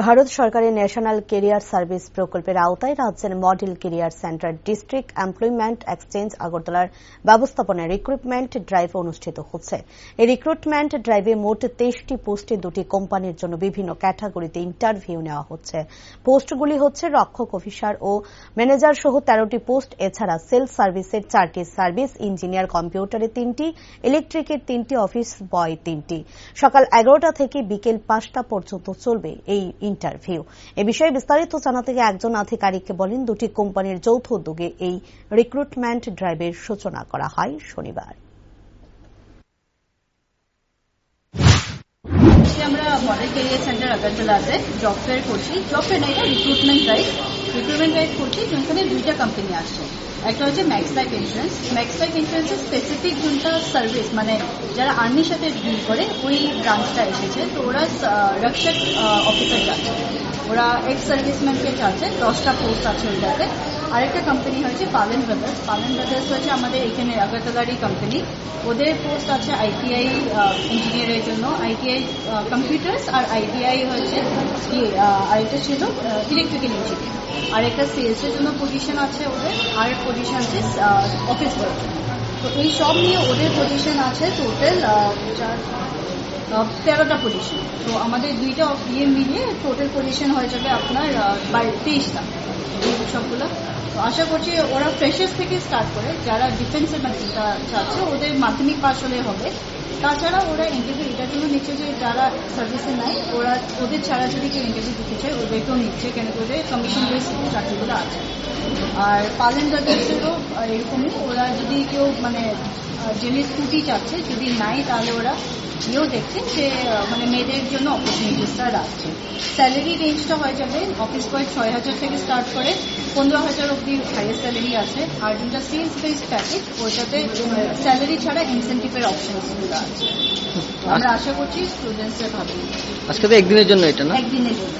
ভারত সরকারের national career service প্রকল্পের আওতায় রাজ্যের model career centre district employment exchange আগরতলার ব্যবস্থাপনায় রিক্রুটমেন্ট ড্রাইভ অনুষ্ঠিত হচ্ছে। এই রিক্রুটমেন্ট ড্রাইভে মোট তেইশটি পোস্টে দুটি কোম্পানির জন্য বিভিন্ন ক্যাটাগরিতে ইন্টারভিউ নেওয়া হচ্ছে। পোস্টগুলি হচ্ছে রক্ষক অফিসার ও ম্যানেজার সহ তেরোটি পোস্ট, এছাড়া সেলস সার্ভিসের চারটি সার্ভিস, ইঞ্জিনিয়ার কম্পিউটারে তিনটি, ইলেকট্রিকের তিনটি, অফিস বয় তিনটি। সকাল এগারোটা থেকে বিকেল পাঁচটা পর্যন্ত চলবে এই ইন্টারভিউ এ বিষয়ে বিস্তারিত জানাতে গিয়ে একজন আধিকারিককে বলেন, দুটি কোম্পানির যৌথ উদ্যোগে এই রিক্রুটমেন্ট ড্রাইভের সূচনা করা হয় শনিবার। আমরা মডেল কেরিয়ার সেন্টার আগরতলাতে জব ফেয়ার করছি। জব ফেয়ার না রিক্রুটমেন্ট ড্রাইভ রিক্রুটমেন্ট ড্রাইভ করছি যেখানে দুইটা কোম্পানি আসছে। একটা হচ্ছে Max Life Insurance Max Life ইন্স্যুরেন্সের স্পেসিফিক যোনটা সার্ভিস মানে যারা আর্মির সাথে ডিল করে, ওই ব্রাঞ্চটা এসেছে। তো ওরা রক্ষক অফিসার চাচ্ছে ওরা এক্স সার্ভিসম্যানকে চাচ্ছে দশটা পোস্ট আছে ওইটাতে। আরেকটা কোম্পানি হয়েছে পালেন ব্রাদার্স পালেন ব্রাদার্স হচ্ছে আমাদের এখানে আগরতলারই কোম্পানি ওদের পোস্ট আছে আইটিআই ইঞ্জিনিয়ারের জন্য। আইটিআই কম্পিউটার্স আর আইটিআই হচ্ছে আরেকটা ছিল ইলেকট্রিক্যাল ইঞ্জিনিয়ার আর একটা সেলসের জন্য পজিশন আছে ওদের, আর পজিশন আছে অফিস ওয়ার্ক তো এই সব নিয়ে ওদের পজিশন আছে টোটাল তেরোটা পজিশন তো আমাদের দুইটা ইয়ে মিলিয়ে টোটাল পজিশন হয়ে যাবে আপনার তেইশটা এই সবগুলো। তো আশা করছি ওরা ফ্রেশার্স থেকে স্টার্ট করে, যারা ডিফেন্সের চাচ্ছে, ওদের মাধ্যমিক পাস হলে হবে। তাছাড়া ওরা ইন্টারভিউ এটার জন্য নিচ্ছে যে যারা সার্ভিসে নাই, ওরা ওদের ছাড়া যদি কেউ ইন্টারভিউ দিতে চায়, ওদেরকেও নিচ্ছে কেন ওদের কমিশন বেস চাকরিগুলো আছে। আর পালেন ব্রাদার্সেরও এরকমই, ওরা যদি কেউ মানে জেলে স্কুটি চাচ্ছে যদি নাই তাহলে ওরা ইয়েও দেখছেন যে মানে মেয়েদের জন্য অপরচুনিটিসটা রাখছে স্যালারি রেঞ্জটা হয়ে যাবে অফিস বয় ছয় হাজার থেকে স্টার্ট করে পনেরো হাজার অব্দি হাইয়েস্ট স্যালারি আছে। আর যেটা সেলস বেস প্যাকেজ ওইটাতে স্যালারি ছাড়া ইনসেন্টিভের অপশনসগুলো আছে। আমরা আশা করছি স্টুডেন্টসের ভাবে আজকে তো একদিনের জন্য এটা না? একদিনের জন্য।